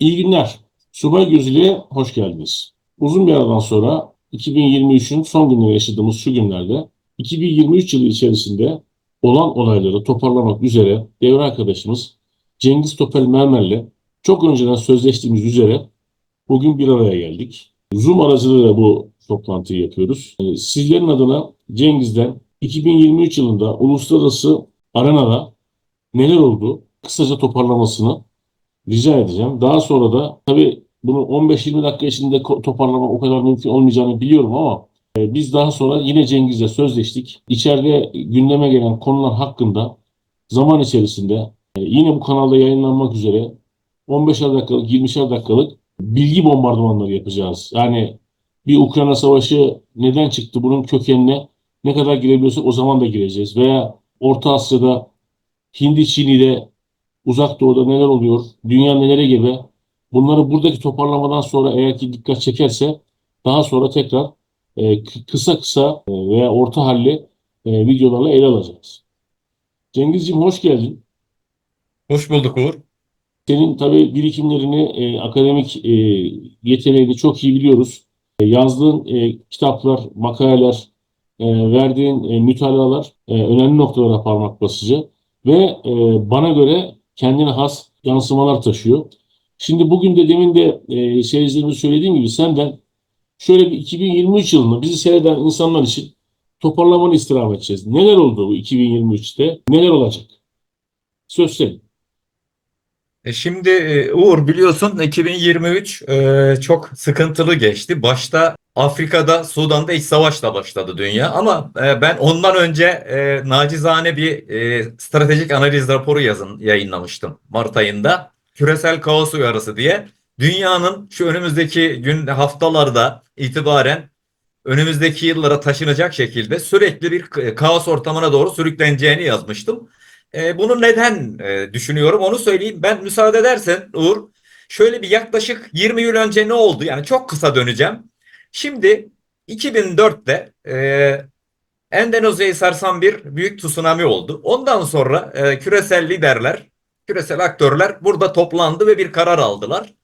İyi günler. Subay Gözü'yle hoş geldiniz. Uzun bir aradan sonra 2023'ün son günleri yaşadığımız şu günlerde 2023 yılı içerisinde olan olayları toparlamak üzere devre arkadaşımız Cengiz Topel Mermer'le çok önceden sözleştiğimiz üzere bugün bir araya geldik. Zoom aracılığıyla bu toplantıyı yapıyoruz. Ee, Sizlerin adına Cengiz'den 2023 yılında uluslararası arenada neler oldu kısaca toparlamasını rica edeceğim. Daha sonra da tabii bunu 15-20 dakika içinde toparlamak o kadar mümkün olmayacağını biliyorum ama e, biz daha sonra yine Cengiz'le sözleştik. İçeride gündeme gelen konular hakkında zaman içerisinde e, yine bu kanalda yayınlanmak üzere 15'er dakikalık, 20'şer dakikalık bilgi bombardımanları yapacağız. Yani bir Ukrayna savaşı neden çıktı? Bunun kökenine ne kadar girebiliyorsak o zaman da gireceğiz. Veya Orta Asya'da, Hindi, Çin'de Uzak Doğu'da neler oluyor, dünya nelere gebe. Bunları buradaki toparlamadan sonra eğer ki dikkat çekerse daha sonra tekrar e, kısa kısa e, veya orta halli e, videolarla ele alacağız. Cengizciğim hoş geldin. Hoş bulduk Uğur. Senin tabii birikimlerini, e, akademik e, yeteneğini çok iyi biliyoruz. E, yazdığın e, kitaplar, makaleler, e, verdiğin e, mütalalar e, önemli noktalara parmak basıcı ve e, bana göre kendine has yansımalar taşıyor. Şimdi bugün de demin de e, seyircilerimize söylediğim gibi senden şöyle bir 2023 yılını bizi seyreden insanlar için toparlamanı istirham edeceğiz. Neler oldu bu 2023'te? Neler olacak? Söz senin. E şimdi e, Uğur biliyorsun 2023 e, çok sıkıntılı geçti. Başta Afrika'da, Sudan'da iç savaşla başladı dünya. Ama e, ben ondan önce e, nacizane bir e, stratejik analiz raporu yazın yayınlamıştım Mart ayında. Küresel kaos uyarısı diye. Dünyanın şu önümüzdeki gün haftalarda itibaren önümüzdeki yıllara taşınacak şekilde sürekli bir k- kaos ortamına doğru sürükleneceğini yazmıştım. E, bunu neden e, düşünüyorum onu söyleyeyim. Ben müsaade edersen Uğur şöyle bir yaklaşık 20 yıl önce ne oldu? Yani çok kısa döneceğim. Şimdi 2004'te e, Endonezya'yı sarsan bir büyük tsunami oldu. Ondan sonra e, küresel liderler, küresel aktörler burada toplandı ve bir karar aldılar.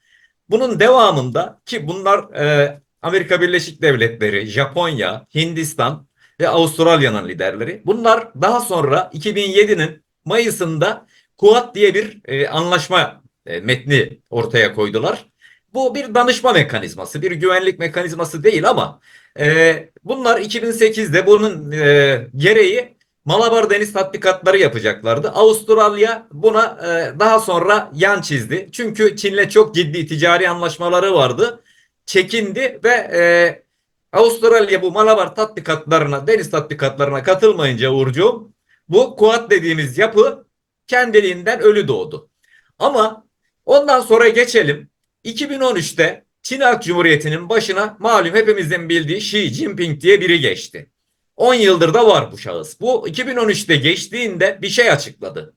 Bunun devamında ki bunlar e, Amerika Birleşik Devletleri, Japonya, Hindistan ve Avustralya'nın liderleri. Bunlar daha sonra 2007'nin Mayıs'ında Kuat diye bir e, anlaşma e, metni ortaya koydular. Bu bir danışma mekanizması, bir güvenlik mekanizması değil ama e, bunlar 2008'de bunun e, gereği Malabar deniz tatbikatları yapacaklardı. Avustralya buna e, daha sonra yan çizdi. Çünkü Çin'le çok ciddi ticari anlaşmaları vardı. Çekindi ve e, Avustralya bu Malabar tatbikatlarına, deniz tatbikatlarına katılmayınca Uğurcuğum bu Kuat dediğimiz yapı kendiliğinden ölü doğdu. Ama ondan sonra geçelim. 2013'te Çin Halk Cumhuriyeti'nin başına malum hepimizin bildiği Xi Jinping diye biri geçti. 10 yıldır da var bu şahıs. Bu 2013'te geçtiğinde bir şey açıkladı.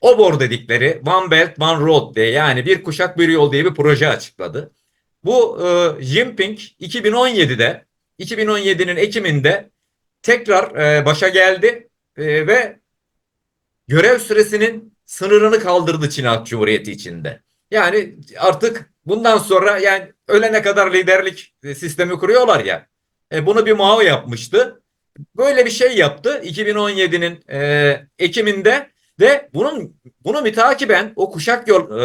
OBOR dedikleri One Belt One Road diye yani bir kuşak bir yol diye bir proje açıkladı. Bu e, Jinping 2017'de 2017'nin Ekim'inde tekrar e, başa geldi e, ve görev süresinin sınırını kaldırdı Çin Halk Cumhuriyeti içinde. Yani artık bundan sonra yani ölene kadar liderlik sistemi kuruyorlar ya. E, bunu bir Mao yapmıştı. Böyle bir şey yaptı 2017'nin e, Ekim'inde ve bunun bunu mütakiben o kuşak yol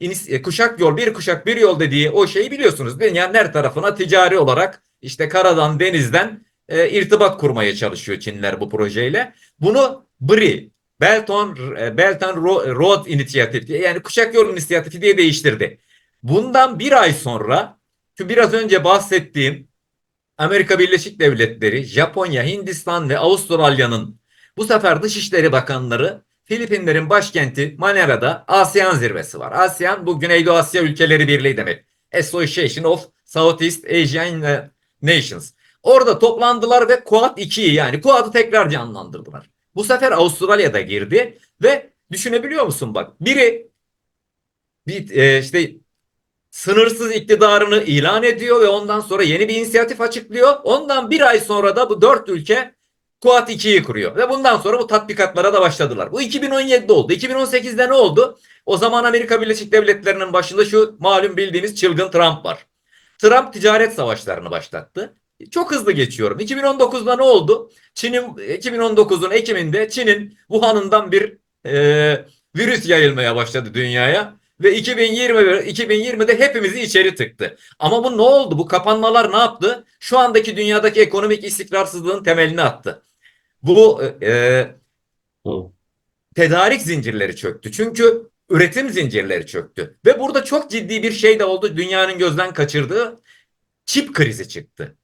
e, e, kuşak yol bir kuşak bir yol dediği o şeyi biliyorsunuz. Dünyanın her tarafına ticari olarak işte karadan denizden e, irtibat kurmaya çalışıyor Çinliler bu projeyle. Bunu BRI Belt, on, e, Belt Ro- Road Initiative diye yani kuşak yol inisiyatifi diye değiştirdi. Bundan bir ay sonra şu biraz önce bahsettiğim Amerika Birleşik Devletleri, Japonya, Hindistan ve Avustralya'nın bu sefer Dışişleri Bakanları Filipinlerin başkenti Manera'da ASEAN zirvesi var. ASEAN bu Güneydoğu Asya Ülkeleri Birliği demek. Association of Southeast Asian Nations. Orada toplandılar ve Quad 2'yi yani Quad'ı tekrar canlandırdılar. Bu sefer Avustralya'da girdi ve düşünebiliyor musun bak biri bir e, işte sınırsız iktidarını ilan ediyor ve ondan sonra yeni bir inisiyatif açıklıyor. Ondan bir ay sonra da bu dört ülke Quad 2'yi kuruyor ve bundan sonra bu tatbikatlara da başladılar. Bu 2017'de oldu. 2018'de ne oldu? O zaman Amerika Birleşik Devletleri'nin başında şu malum bildiğimiz çılgın Trump var. Trump ticaret savaşlarını başlattı. Çok hızlı geçiyorum. 2019'da ne oldu? Çin'in 2019'un Ekim'inde Çin'in Wuhan'ından bir e, virüs yayılmaya başladı dünyaya ve 2020 2020'de hepimizi içeri tıktı. Ama bu ne oldu? Bu kapanmalar ne yaptı? Şu andaki dünyadaki ekonomik istikrarsızlığın temelini attı. Bu e, Tamam. tedarik zincirleri çöktü. Çünkü üretim zincirleri çöktü. Ve burada çok ciddi bir şey de oldu. Dünyanın gözden kaçırdığı çip krizi çıktı.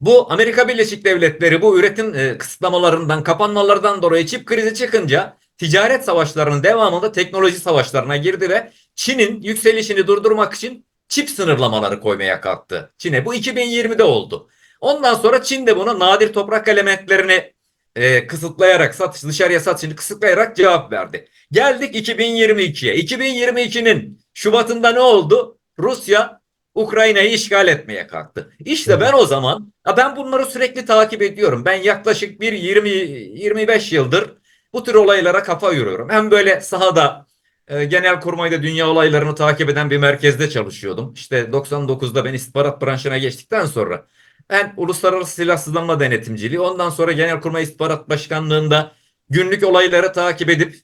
Bu Amerika Birleşik Devletleri bu üretim e, kısıtlamalarından, kapanmalardan dolayı çip krizi çıkınca ticaret savaşlarının devamında teknoloji savaşlarına girdi ve Çin'in yükselişini durdurmak için çip sınırlamaları koymaya kalktı. Çin'e bu 2020'de oldu. Ondan sonra Çin de buna nadir toprak elementlerini e, kısıtlayarak satış dışarıya satışını kısıtlayarak cevap verdi. Geldik 2022'ye. 2022'nin Şubat'ında ne oldu? Rusya Ukrayna'yı işgal etmeye kalktı. İşte ben o zaman ben bunları sürekli takip ediyorum. Ben yaklaşık bir 20 25 yıldır bu tür olaylara kafa yoruyorum. Hem böyle sahada e, genel kurmayda dünya olaylarını takip eden bir merkezde çalışıyordum. İşte 99'da ben istihbarat branşına geçtikten sonra ben uluslararası silahsızlanma denetimciliği ondan sonra Genelkurmay İstihbarat Başkanlığı'nda günlük olayları takip edip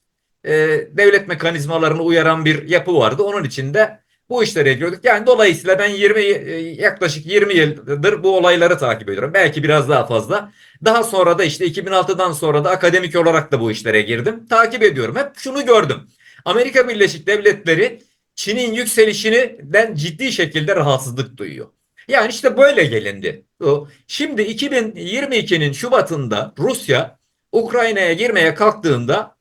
e, devlet mekanizmalarını uyaran bir yapı vardı. Onun için de bu işlere giriyorduk. Yani dolayısıyla ben 20 e, yaklaşık 20 yıldır bu olayları takip ediyorum. Belki biraz daha fazla. Daha sonra da işte 2006'dan sonra da akademik olarak da bu işlere girdim. Takip ediyorum. Hep şunu gördüm. Amerika Birleşik Devletleri Çin'in yükselişinden ciddi şekilde rahatsızlık duyuyor. Yani işte böyle gelindi. Şimdi 2022'nin Şubat'ında Rusya Ukrayna'ya girmeye kalktığında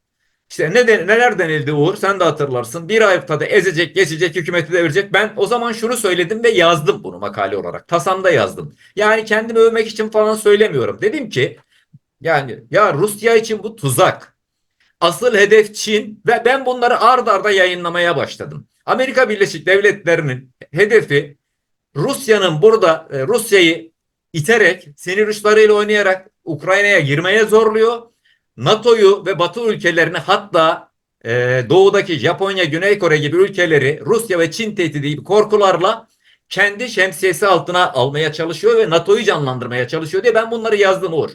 işte ne de, neler denildi Uğur sen de hatırlarsın. Bir haftada ezecek, geçecek, hükümeti devirecek. Ben o zaman şunu söyledim ve yazdım bunu makale olarak. Tasamda yazdım. Yani kendimi övmek için falan söylemiyorum. Dedim ki yani ya Rusya için bu tuzak. Asıl hedef Çin ve ben bunları ard arda yayınlamaya başladım. Amerika Birleşik Devletleri'nin hedefi Rusya'nın burada e, Rusya'yı iterek, sinir uçlarıyla oynayarak Ukrayna'ya girmeye zorluyor. NATO'yu ve Batı ülkelerini hatta e, doğudaki Japonya, Güney Kore gibi ülkeleri Rusya ve Çin tehdidi gibi korkularla kendi şemsiyesi altına almaya çalışıyor ve NATO'yu canlandırmaya çalışıyor diye ben bunları yazdım Uğur.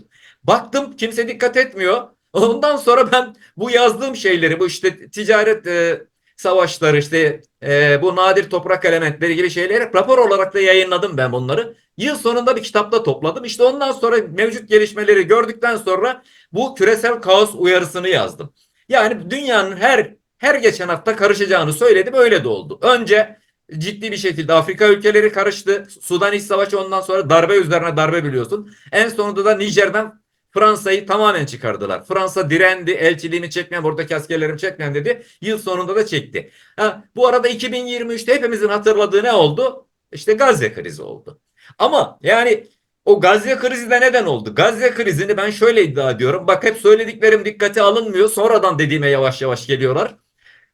Baktım kimse dikkat etmiyor. Ondan sonra ben bu yazdığım şeyleri bu işte ticaret e, savaşları işte e, bu nadir toprak elementleri gibi şeyleri rapor olarak da yayınladım ben bunları. Yıl sonunda bir kitapta topladım. İşte ondan sonra mevcut gelişmeleri gördükten sonra bu küresel kaos uyarısını yazdım. Yani dünyanın her her geçen hafta karışacağını söyledim. Öyle de oldu. Önce ciddi bir şekilde Afrika ülkeleri karıştı. Sudan İç Savaşı ondan sonra darbe üzerine darbe biliyorsun. En sonunda da Nijer'den Fransa'yı tamamen çıkardılar. Fransa direndi, elçiliğimi çekmem, buradaki askerlerimi çekmem dedi. Yıl sonunda da çekti. Ha, bu arada 2023'te hepimizin hatırladığı ne oldu? İşte Gazze krizi oldu. Ama yani o Gazze krizi de neden oldu? Gazze krizini ben şöyle iddia ediyorum. Bak hep söylediklerim dikkate alınmıyor. Sonradan dediğime yavaş yavaş geliyorlar.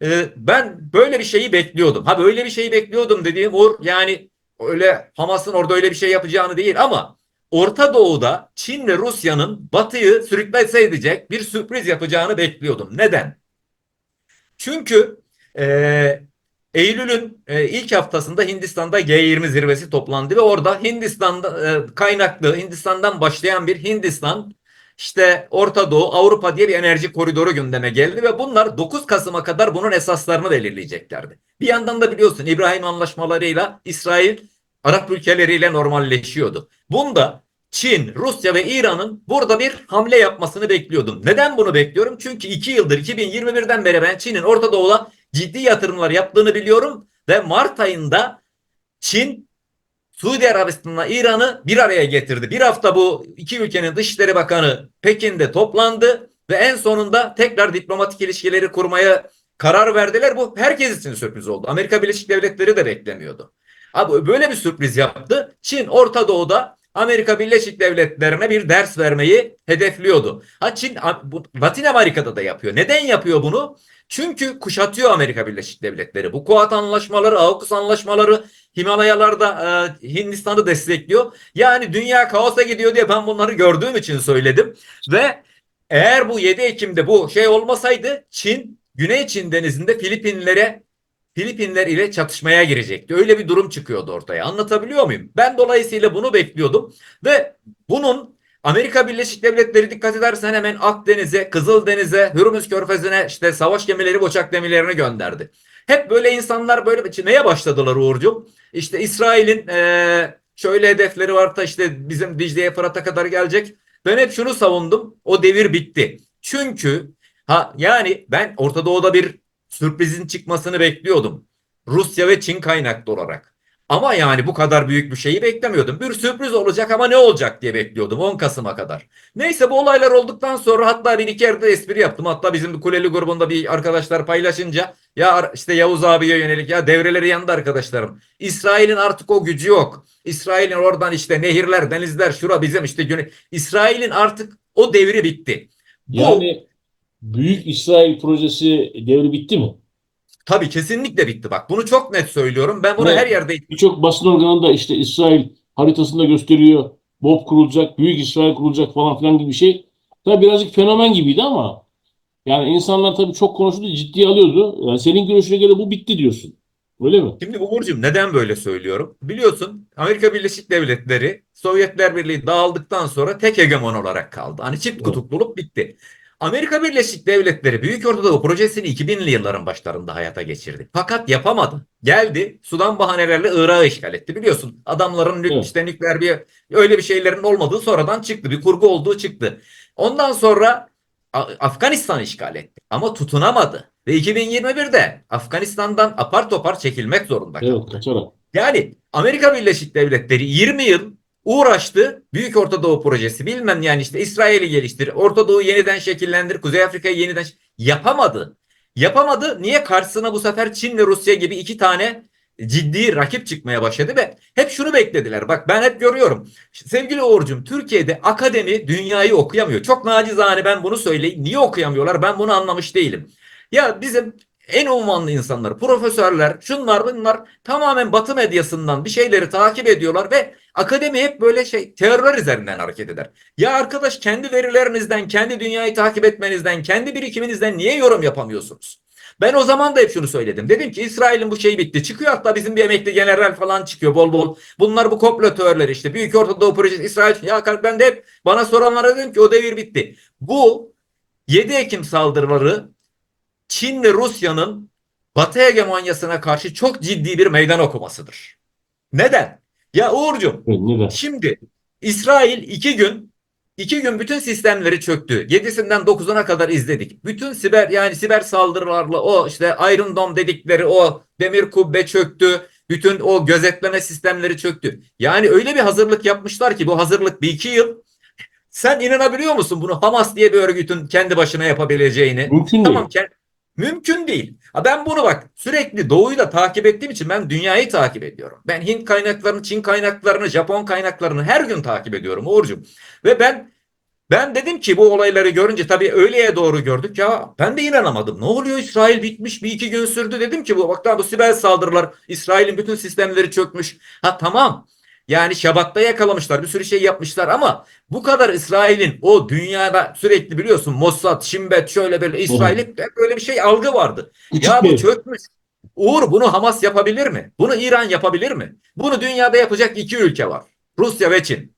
Ee, ben böyle bir şeyi bekliyordum. Ha böyle bir şeyi bekliyordum dediğim Uğur yani öyle Hamas'ın orada öyle bir şey yapacağını değil ama Orta Doğu'da Çin ve Rusya'nın Batı'yı sürüklese edecek bir sürpriz yapacağını bekliyordum. Neden? Çünkü e, Eylül'ün e, ilk haftasında Hindistan'da G20 zirvesi toplandı ve orada Hindistan'da e, kaynaklı Hindistan'dan başlayan bir Hindistan işte Orta Doğu Avrupa diye bir enerji koridoru gündeme geldi ve bunlar 9 Kasım'a kadar bunun esaslarını belirleyeceklerdi. Bir yandan da biliyorsun İbrahim anlaşmalarıyla İsrail Arap ülkeleriyle normalleşiyordu. Bunda Çin, Rusya ve İran'ın burada bir hamle yapmasını bekliyordum. Neden bunu bekliyorum? Çünkü 2 yıldır 2021'den beri ben Çin'in Orta Doğu'da ciddi yatırımlar yaptığını biliyorum ve Mart ayında Çin Suudi Arabistan'la İran'ı bir araya getirdi. Bir hafta bu iki ülkenin Dışişleri Bakanı Pekin'de toplandı ve en sonunda tekrar diplomatik ilişkileri kurmaya karar verdiler. Bu herkes için sürpriz oldu. Amerika Birleşik Devletleri de beklemiyordu. Abi böyle bir sürpriz yaptı. Çin Orta Doğu'da Amerika Birleşik Devletleri'ne bir ders vermeyi hedefliyordu. Ha Çin Latin Amerika'da da yapıyor. Neden yapıyor bunu? Çünkü kuşatıyor Amerika Birleşik Devletleri. Bu Kuat anlaşmaları, AUKUS anlaşmaları Himalayalarda e, Hindistan'ı destekliyor. Yani dünya kaosa gidiyor diye ben bunları gördüğüm için söyledim. Ve eğer bu 7 Ekim'de bu şey olmasaydı Çin Güney Çin denizinde Filipinlere Filipinler ile çatışmaya girecekti. Öyle bir durum çıkıyordu ortaya. Anlatabiliyor muyum? Ben dolayısıyla bunu bekliyordum ve bunun Amerika Birleşik Devletleri dikkat edersen hemen Akdeniz'e, Kızıldeniz'e, Hürmüz Körfezi'ne işte savaş gemileri, uçak gemilerini gönderdi. Hep böyle insanlar böyle neye başladılar Uğurcuğum? İşte İsrail'in eee, şöyle hedefleri var da işte bizim Dicle'ye Fırat'a kadar gelecek. Ben hep şunu savundum. O devir bitti. Çünkü ha yani ben Orta Doğu'da bir sürprizin çıkmasını bekliyordum. Rusya ve Çin kaynaklı olarak. Ama yani bu kadar büyük bir şeyi beklemiyordum. Bir sürpriz olacak ama ne olacak diye bekliyordum 10 Kasım'a kadar. Neyse bu olaylar olduktan sonra hatta bir iki yerde espri yaptım. Hatta bizim Kuleli grubunda bir arkadaşlar paylaşınca ya işte Yavuz abiye yönelik ya devreleri yandı arkadaşlarım. İsrail'in artık o gücü yok. İsrail'in oradan işte nehirler, denizler, şura bizim işte. İsrail'in artık o devri bitti. Bu Yani Büyük İsrail projesi devri bitti mi? tabii kesinlikle bitti bak. Bunu çok net söylüyorum. Ben bunu Evet. her yerde Birçok basın organında işte İsrail haritasında gösteriyor. BOP kurulacak, Büyük İsrail kurulacak falan filan gibi bir şey. Tabii birazcık fenomen gibiydi ama yani insanlar tabii çok konuşuldu, ciddiye alıyordu. Yani senin görüşüne göre bu bitti diyorsun. Öyle mi? Şimdi Uğur'cum neden böyle söylüyorum? Biliyorsun Amerika Birleşik Devletleri Sovyetler Birliği dağıldıktan sonra tek hegemon olarak kaldı. Hani çift kutupluluk bitti. Amerika Birleşik Devletleri Büyük Ortadoğu projesini 2000'li yılların başlarında hayata geçirdi. Fakat yapamadı. Geldi Sudan bahanelerle Irak'ı işgal etti. Biliyorsun adamların nük- Evet. işte nükleer bir öyle bir şeylerin olmadığı sonradan çıktı. Bir kurgu olduğu çıktı. Ondan sonra A- Afganistan'ı işgal etti. Ama tutunamadı. Ve 2021'de Afganistan'dan apar topar çekilmek zorunda Evet, kaldı. kaçarak. Yani Amerika Birleşik Devletleri 20 yıl uğraştı. Büyük Orta Doğu projesi bilmem yani işte İsrail'i geliştir, Orta Doğu yeniden şekillendir, Kuzey Afrika'yı yeniden yapamadı. Yapamadı. Niye? Karşısına bu sefer Çin ve Rusya gibi iki tane ciddi rakip çıkmaya başladı ve hep şunu beklediler. Bak ben hep görüyorum. Sevgili Uğur'cum Türkiye'de akademi dünyayı okuyamıyor. Çok nacizane ben bunu söyleyeyim. Niye okuyamıyorlar? Ben bunu anlamış değilim. Ya bizim en unvanlı insanlar, profesörler, şunlar bunlar tamamen Batı medyasından bir şeyleri takip ediyorlar ve akademi hep böyle şey teoriler üzerinden hareket eder. Ya arkadaş kendi verilerinizden, kendi dünyayı takip etmenizden, kendi birikiminizden niye yorum yapamıyorsunuz? Ben o zaman da hep şunu söyledim. Dedim ki İsrail'in bu şeyi bitti. Çıkıyor hatta bizim bir emekli general falan çıkıyor bol bol. Bunlar bu komplo teorileri işte. Büyük Orta Doğu projesi İsrail. Ya ben de hep bana soranlara dedim ki o devir bitti. Bu 7 Ekim saldırıları Çin ve Rusya'nın Batı hegemonyasına karşı çok ciddi bir meydan okumasıdır. Neden? Ya neden? şimdi İsrail iki gün iki gün bütün sistemleri çöktü. 7'sinden 9'una kadar izledik. Bütün siber yani siber saldırılarla o işte Iron Dome dedikleri o demir kubbe çöktü. Bütün o gözetleme sistemleri çöktü. Yani öyle bir hazırlık yapmışlar ki bu hazırlık bir iki yıl. Sen inanabiliyor musun bunu Hamas diye bir örgütün kendi başına yapabileceğini? Mümkün değil. Tamam ke- mümkün değil. Ha ben bunu bak sürekli doğuyu da takip ettiğim için ben dünyayı takip ediyorum. Ben Hint kaynaklarını, Çin kaynaklarını, Japon kaynaklarını her gün takip ediyorum Uğurcuğum. Ve ben ben dedim ki bu olayları görünce tabii öğleye doğru gördük ya ben de inanamadım. Ne oluyor İsrail bitmiş bir iki gün sürdü dedim ki bu bak daha bu siber saldırılar İsrail'in bütün sistemleri çökmüş. Ha tamam yani Şabat'ta yakalamışlar bir sürü şey yapmışlar ama bu kadar İsrail'in o dünyada sürekli biliyorsun Mossad, Şimbet şöyle böyle İsrail hep hep böyle bir şey algı vardı. Küçük Ya bu çökmüş. Uğur bunu Hamas yapabilir mi? Bunu İran yapabilir mi? Bunu dünyada yapacak iki ülke var. Rusya ve Çin.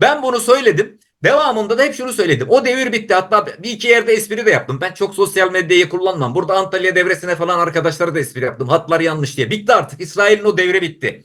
Ben bunu söyledim. Devamında da hep şunu söyledim. O devir bitti. Hatta bir iki yerde espri de yaptım. Ben çok sosyal medyayı kullanmam. Burada Antalya devresine falan arkadaşlara da espri yaptım. Hatlar yanlış diye. Bitti artık. İsrail'in o devri bitti.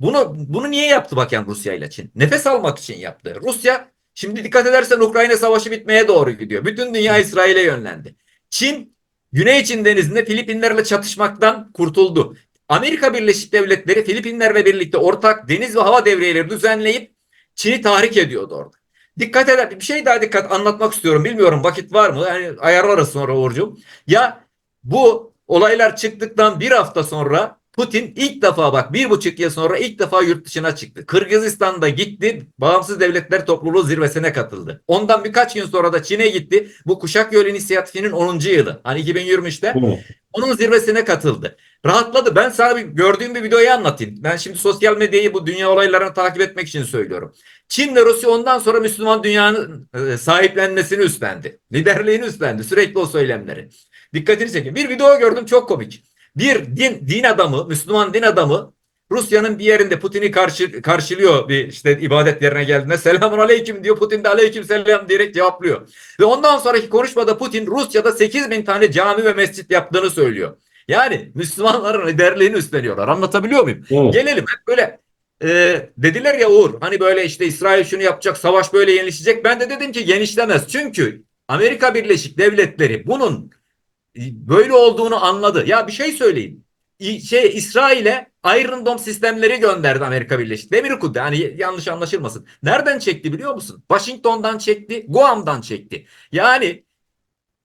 Bunu bunu niye yaptı bak yani Rusya ile Çin? Nefes almak için yaptı. Rusya şimdi dikkat edersen Ukrayna savaşı bitmeye doğru gidiyor. Bütün dünya İsrail'e yönlendi. Çin Güney Çin denizinde Filipinlerle çatışmaktan kurtuldu. Amerika Birleşik Devletleri Filipinlerle birlikte ortak deniz ve hava devriyeleri düzenleyip Çin'i tahrik ediyordu orada. Dikkat eder. Bir şey daha dikkat anlatmak istiyorum. Bilmiyorum vakit var mı? Yani ayarlarız sonra Uğurcuğum. Ya bu olaylar çıktıktan bir hafta sonra Putin ilk defa bak bir buçuk yıl sonra ilk defa yurt dışına çıktı. Kırgızistan'da gitti. Bağımsız Devletler Topluluğu zirvesine katıldı. Ondan birkaç gün sonra da Çin'e gitti. Bu Kuşak Yolu İnisiyatifi'nin 10. yılı. Hani 2023'te. Evet. Onun zirvesine katıldı. Rahatladı. Ben sana bir gördüğüm bir videoyu anlatayım. Ben şimdi sosyal medyayı bu dünya olaylarını takip etmek için söylüyorum. Çin ve Rusya ondan sonra Müslüman dünyanın e, sahiplenmesini üstlendi. Liderliğini üstlendi. Sürekli o söylemleri. Dikkatini çekin. Bir video gördüm çok komik. Bir din, din adamı, Müslüman din adamı Rusya'nın bir yerinde Putin'i karşı, karşılıyor bir işte ibadet yerine geldiğinde selamun aleyküm diyor. Putin de aleyküm selam diyerek cevaplıyor. Ve ondan sonraki konuşmada Putin Rusya'da 8 bin tane cami ve mescit yaptığını söylüyor. Yani Müslümanların liderliğini üstleniyorlar. Anlatabiliyor muyum? Evet. Gelelim hep böyle e, dediler ya Uğur hani böyle işte İsrail şunu yapacak savaş böyle genişleyecek. Ben de dedim ki genişlemez. Çünkü Amerika Birleşik Devletleri bunun böyle olduğunu anladı. Ya bir şey söyleyeyim. Şey İsrail'e Iron Dome sistemleri gönderdi Amerika Birleşik. Demir kudde hani yanlış anlaşılmasın. Nereden çekti biliyor musun? Washington'dan çekti, Guam'dan çekti. Yani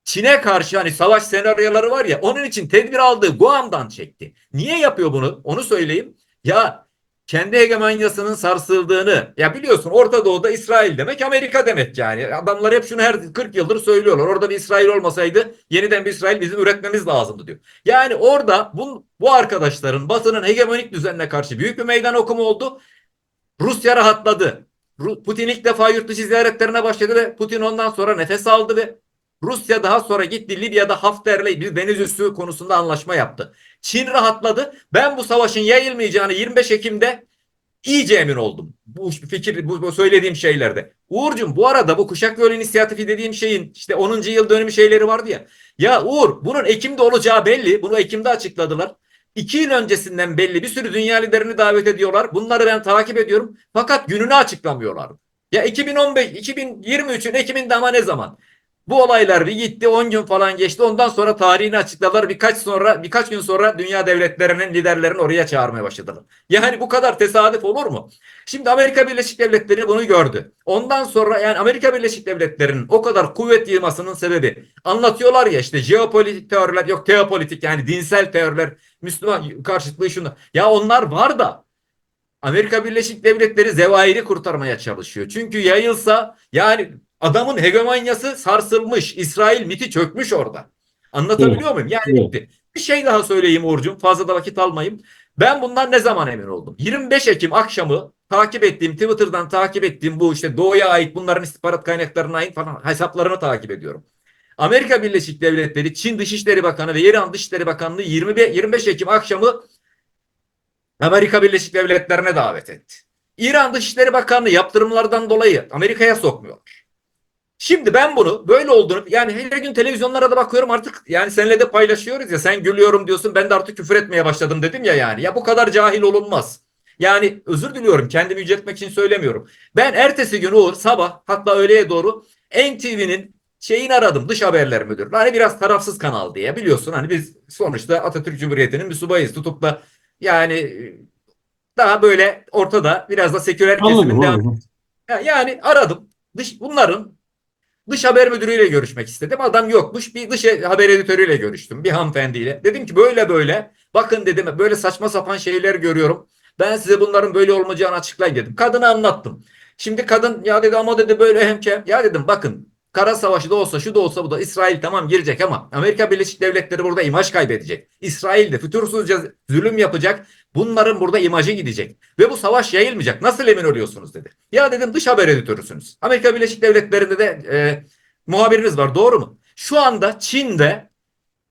Çin'e karşı hani savaş senaryoları var ya onun için tedbir aldığı Guam'dan çekti. Niye yapıyor bunu? Onu söyleyeyim. Ya kendi hegemonyasının sarsıldığını ya biliyorsun Orta Doğu'da İsrail demek Amerika demek yani. Adamlar hep şunu her 40 yıldır söylüyorlar. Orada bir İsrail olmasaydı yeniden bir İsrail bizim üretmemiz lazımdı diyor. Yani orada bu, bu arkadaşların Batı'nın hegemonik düzenine karşı büyük bir meydan okuma oldu. Rusya rahatladı. Putin ilk defa yurt dışı ziyaretlerine başladı ve Putin ondan sonra nefes aldı ve Rusya daha sonra gitti Libya'da Hafter'le bir deniz üssü konusunda anlaşma yaptı. Çin rahatladı. Ben bu savaşın yayılmayacağını 25 Ekim'de iyice emin oldum. Bu fikir, bu, bu söylediğim şeylerde. Uğur'cum bu arada bu Kuşak Yolu İnisiyatifi dediğim şeyin işte 10. yıl dönümü şeyleri vardı ya. Ya Uğur bunun Ekim'de olacağı belli. Bunu Ekim'de açıkladılar. İki yıl öncesinden belli bir sürü dünya liderini davet ediyorlar. Bunları ben takip ediyorum. Fakat gününü açıklamıyorlar. Ya 2015, 2023'ün Ekim'inde ama ne zaman? Bu olaylar bir gitti 10 gün falan geçti. Ondan sonra tarihini açıkladılar. Birkaç sonra birkaç gün sonra dünya devletlerinin liderlerini oraya çağırmaya başladılar. Yani bu kadar tesadüf olur mu? Şimdi Amerika Birleşik Devletleri bunu gördü. Ondan sonra yani Amerika Birleşik Devletleri'nin o kadar kuvvet yığmasının sebebi anlatıyorlar ya işte jeopolitik teoriler yok teopolitik yani dinsel teoriler Müslüman karşıtlığı şunu. Ya onlar var da Amerika Birleşik Devletleri zevairi kurtarmaya çalışıyor. Çünkü yayılsa yani adamın hegemonyası sarsılmış. İsrail miti çökmüş orada. Anlatabiliyor muyum? Yani Evet. bitti. Bir şey daha söyleyeyim Uğur'cum. Fazla da vakit almayayım. Ben bundan ne zaman emin oldum? 25 Ekim akşamı takip ettiğim, Twitter'dan takip ettiğim bu işte doğuya ait bunların istihbarat kaynaklarına ait falan hesaplarını takip ediyorum. Amerika Birleşik Devletleri, Çin Dışişleri Bakanı ve İran Dışişleri Bakanlığı 25, 25 Ekim akşamı Amerika Birleşik Devletleri'ne davet etti. İran Dışişleri Bakanlığı yaptırımlardan dolayı Amerika'ya sokmuyorlar. Şimdi ben bunu böyle olduğunu yani her gün televizyonlara da bakıyorum artık yani seninle de paylaşıyoruz ya sen gülüyorum diyorsun ben de artık küfür etmeye başladım dedim ya yani. Ya bu kadar cahil olunmaz. Yani özür diliyorum kendimi yüceltmek için söylemiyorum. Ben ertesi gün Uğur sabah hatta öğleye doğru NTV'nin şeyini aradım dış haberler müdürü. Hani biraz tarafsız kanal diye biliyorsun hani biz sonuçta Atatürk Cumhuriyeti'nin bir subayız tutup da yani daha böyle ortada biraz da seküler kesimin devam Yani aradım. Dış, bunların dış haber müdürüyle görüşmek istedim. Adam yokmuş. Bir dış haber editörüyle görüştüm. Bir hanımefendiyle. Dedim ki böyle böyle. Bakın dedim böyle saçma sapan şeyler görüyorum. Ben size bunların böyle olmayacağını açıklayayım dedim. Kadına anlattım. Şimdi kadın ya dedi ama dedi böyle hemkem. Ya dedim bakın kara savaşı da olsa şu da olsa bu da İsrail tamam girecek ama Amerika Birleşik Devletleri burada imaj kaybedecek. İsrail de fütursuzca zulüm yapacak. Bunların burada imajı gidecek. Ve bu savaş yayılmayacak. Nasıl emin oluyorsunuz dedi. Ya dedim dış haber editörüsünüz. Amerika Birleşik Devletleri'nde de e, muhabiriniz var doğru mu? Şu anda Çin'de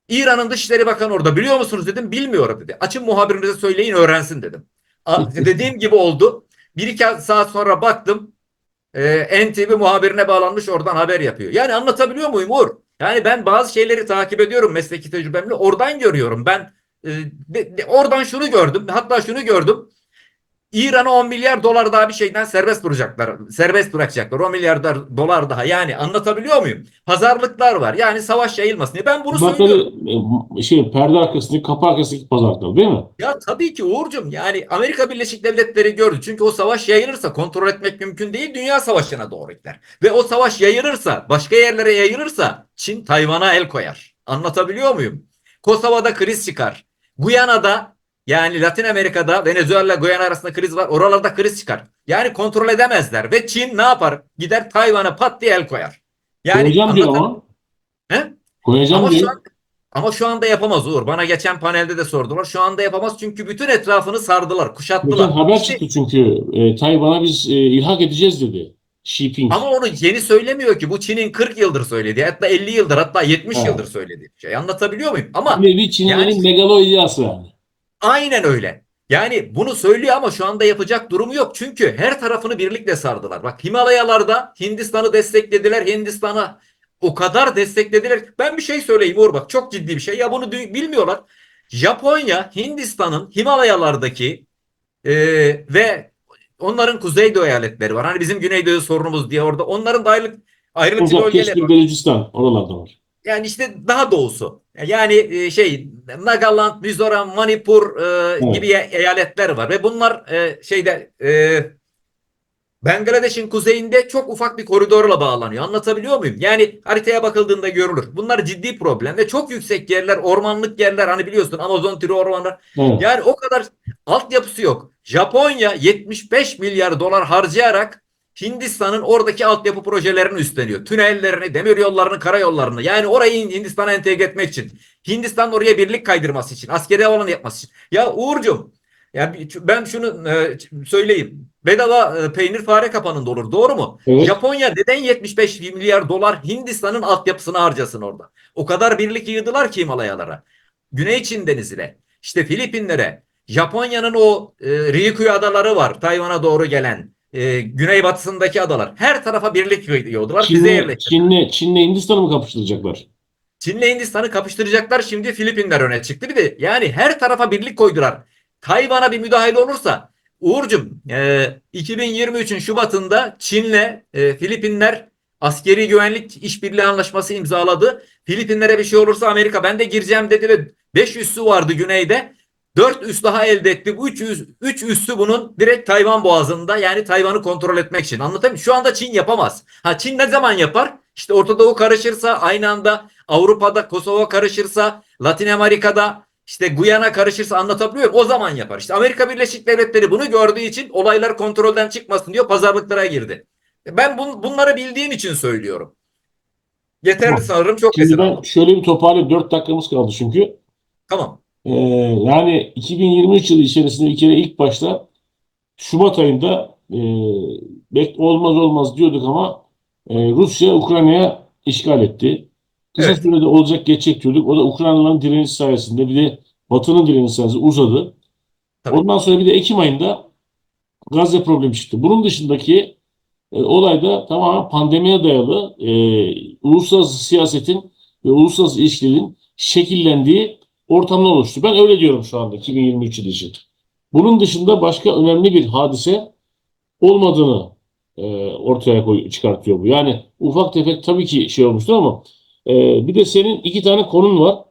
İran'ın Dışişleri Bakanı orada biliyor musunuz dedim. Bilmiyorum dedi. Açın muhabirinize söyleyin öğrensin dedim. Dediğim gibi oldu. Bir iki saat sonra baktım. E, NTV muhabirine bağlanmış oradan haber yapıyor. Yani anlatabiliyor muyum Uğur? Yani ben bazı şeyleri takip ediyorum mesleki tecrübemle. Oradan görüyorum. Ben e, de- de- oradan şunu gördüm. Hatta şunu gördüm. İran'a 10 milyar dolar daha bir şeyden serbest bırakacaklar. Serbest bırakacaklar. 10 milyar dolar daha. Yani anlatabiliyor muyum? Pazarlıklar var. Yani savaş yayılmasın diye. Ben bunu söylüyorum. Bunları e, şey perde arkasındaki kapı arkasındaki pazarlıklar değil mi? Ya tabii ki Uğur'cum yani Amerika Birleşik Devletleri gördü. Çünkü o savaş yayılırsa kontrol etmek mümkün değil. Dünya savaşına doğru gider. Ve o savaş yayılırsa, başka yerlere yayılırsa Çin Tayvan'a el koyar. Anlatabiliyor muyum? Kosova'da kriz çıkar. Guyana'da Yani Latin Amerika'da Venezuela Guyana arasında kriz var. Oralarda kriz çıkar. Yani kontrol edemezler ve Çin ne yapar? Gider Tayvan'a pat diye el koyar. Yani Koyacağım diyor ama. He? Koyacağım Ama diyor. şu, an, ama şu anda yapamaz Uğur. Bana geçen panelde de sordular. Şu anda yapamaz çünkü bütün etrafını sardılar, kuşattılar. Geçen haber çıktı çünkü e, Tayvan'a biz e, ilhak edeceğiz dedi. Xi ama onu yeni söylemiyor ki. Bu Çin'in 40 yıldır söylediği, hatta 50 yıldır, hatta 70 Ha. yıldır söylediği bir şey. Anlatabiliyor muyum? Ama Bir Çinlilerin Yani- megalo iddiası yani. Aynen öyle. Yani bunu söylüyor ama şu anda yapacak durumu yok. Çünkü her tarafını birlikte sardılar. Bak Himalayalarda Hindistan'ı desteklediler. Hindistan'a o kadar desteklediler. Ben bir şey söyleyeyim Uğur bak çok ciddi bir şey. Ya bunu bilmiyorlar. Japonya Hindistan'ın Himalayalardaki e, ve onların kuzeydoğu eyaletleri var. Hani bizim güneydoğu sorunumuz diye orada. Onların da ayrılık, ayrılıklı Uzak bölgeleri Keşmir, var. Belucistan oralarda var. Yani işte daha doğusu. Yani e, şey Nagaland, Mizoram, Manipur e, Evet. gibi e- eyaletler var ve bunlar e, şeyde e, Bangladeş'in kuzeyinde çok ufak bir koridorla bağlanıyor. Anlatabiliyor muyum? Yani haritaya bakıldığında görülür. Bunlar ciddi problem ve çok yüksek yerler, ormanlık yerler hani biliyorsun Amazon türü ormanlar. Evet. Yani o kadar altyapısı yok. Japonya 75 milyar dolar harcayarak Hindistan'ın oradaki altyapı projelerini üstleniyor. Tünellerini, demiryollarını, karayollarını. Yani orayı Hindistan'a entegre etmek için. Hindistan oraya birlik kaydırması için. Askeri alanı yapması için. Ya Uğur'cum ya ben şunu e, söyleyeyim. Bedava e, peynir fare kapanında olur. Doğru mu? Evet. Japonya neden 75 milyar dolar Hindistan'ın altyapısını harcasın orada? O kadar birlik yığdılar ki Himalayalara. Güney Çin denizine, işte Filipinlere, Japonya'nın o e, Ryukyu adaları var. Tayvan'a doğru gelen. E, güneybatısındaki adalar. Her tarafa birlik. Bize Çin'le, yerleştirdiler. Çin'le, Çin'le Hindistan'ı mı kapıştıracaklar? Çin'le Hindistan'ı kapıştıracaklar. Şimdi Filipinler öne çıktı. Bir de yani her tarafa birlik koydular. Tayvan'a bir müdahale olursa Uğur'cum e, 2023'ün Şubat'ında Çin'le e, Filipinler askeri güvenlik işbirliği anlaşması imzaladı. Filipinlere bir şey olursa Amerika ben de gireceğim dedi ve 5 üssü vardı güneyde. 4 üs daha elde etti. Bu 3 üs, üç üssü bunun direkt Tayvan boğazında yani Tayvan'ı kontrol etmek için. Anlatayım? Şu anda Çin yapamaz. Ha Çin ne zaman yapar? İşte Orta Doğu karışırsa aynı anda Avrupa'da Kosova karışırsa Latin Amerika'da işte Guyana karışırsa anlatabiliyor muyum? O zaman yapar. İşte Amerika Birleşik Devletleri bunu gördüğü için olaylar kontrolden çıkmasın diyor pazarlıklara girdi. Ben bun, bunları bildiğim için söylüyorum. Yeterli Tamam. sanırım çok Şimdi esir ben aldım. şöyle bir toparlayayım. 4 dakikamız kaldı çünkü. Tamam. Ee, yani 2023 yılı içerisinde bir kere ilk başta Şubat ayında e, olmaz olmaz diyorduk ama e, Rusya Ukrayna'ya işgal etti. Kısa Evet. sürede olacak geçecek diyorduk. O da Ukraynalıların direnişi sayesinde bir de Batı'nın direnişi sayesinde uzadı. Tabii. Ondan sonra bir de Ekim ayında Gazze problemi çıktı. Bunun dışındaki e, olay da tamamen pandemiye dayalı e, uluslararası siyasetin ve uluslararası ilişkilerin şekillendiği ortamlar oluştu. Ben öyle diyorum şu anda 2023 yılı için. Bunun dışında başka önemli bir hadise olmadığını e, ortaya koy, çıkartıyor bu. Yani ufak tefek tabii ki şey olmuştur ama e, bir de senin iki tane konun var.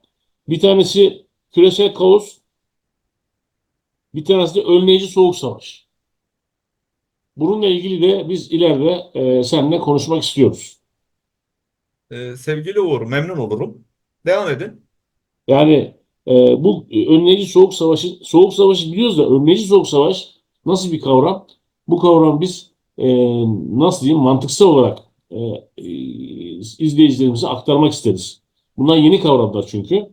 Bir tanesi küresel kaos, bir tanesi de önleyici soğuk savaş. Bununla ilgili de biz ileride e, seninle konuşmak istiyoruz. Ee, sevgili Uğur memnun olurum. Devam edin. Yani e, bu önleyici soğuk savaşı, soğuk savaşı biliyoruz da önleyici soğuk savaş nasıl bir kavram? Bu kavram biz e, nasıl diyeyim mantıksal olarak e, e, izleyicilerimize aktarmak isteriz. Bunlar yeni kavramlar çünkü.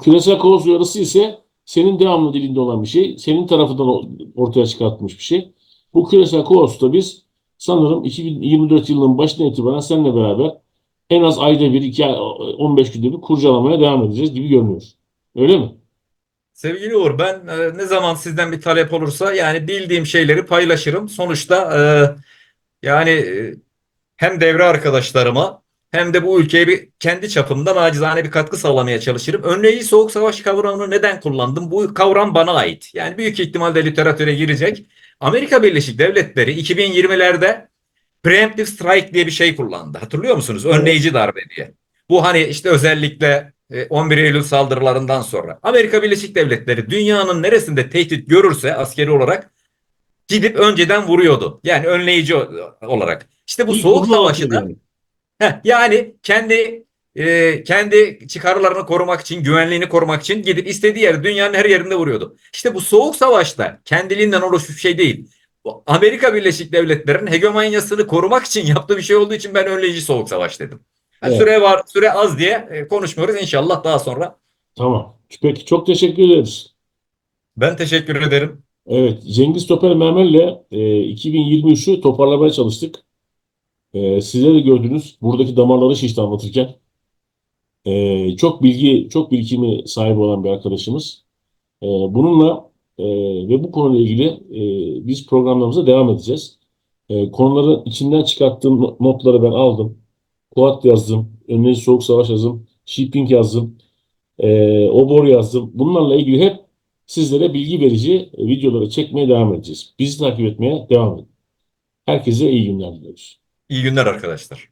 Küresel kaos uyarısı ise senin devamlı dilinde olan bir şey. Senin tarafından ortaya çıkartılmış bir şey. Bu küresel kaosta biz sanırım 2024 yılının başından itibaren seninle beraber en az ayda bir, iki ay, 15 günde bir kurcalamaya devam edeceğiz gibi görünüyor. Öyle mi? Sevgili Uğur ben e, ne zaman sizden bir talep olursa yani bildiğim şeyleri paylaşırım. Sonuçta e, yani e, hem devre arkadaşlarıma hem de bu ülkeye bir kendi çapımda nacizane bir katkı sağlamaya çalışırım. Önleyici soğuk savaş kavramını neden kullandım? Bu kavram bana ait. Yani büyük ihtimalle literatüre girecek. Amerika Birleşik Devletleri 2020'lerde preemptive strike diye bir şey kullandı. Hatırlıyor musunuz? Önleyici darbe diye. Bu hani işte özellikle e, 11 Eylül saldırılarından sonra Amerika Birleşik Devletleri dünyanın neresinde tehdit görürse askeri olarak gidip önceden vuruyordu. Yani önleyici olarak. İşte bu İlk soğuk savaşı da. Heh, yani kendi e, kendi çıkarlarını korumak için, güvenliğini korumak için gidip istediği yere dünyanın her yerinde vuruyordu. İşte bu soğuk savaşta kendiliğinden oluşmuş bir şey değil. Amerika Birleşik Devletleri'nin hegemonyasını korumak için yaptığı bir şey olduğu için ben önleyici soğuk savaş dedim. Ha, Evet. Süre var, süre az diye e, konuşmuyoruz. İnşallah daha sonra. Tamam. Peki çok teşekkür ederiz. Ben teşekkür ederim. Evet, Cengiz Toper Mermer'le e, 2023'ü toparlamaya çalıştık. E, sizler de gördünüz buradaki damarları şişti anlatırken. E, çok bilgi, çok birikimi sahibi olan bir arkadaşımız. E, bununla e, ve bu konuyla ilgili e, biz programlarımıza devam edeceğiz. E, konuları içinden çıkarttığım no- notları ben aldım. Kuat yazdım, Önleyici Soğuk Savaş yazdım, Shipping yazdım, e, Obor yazdım. Bunlarla ilgili hep sizlere bilgi verici videoları çekmeye devam edeceğiz. Bizi takip etmeye devam edin. Herkese iyi günler diliyoruz. İyi günler arkadaşlar.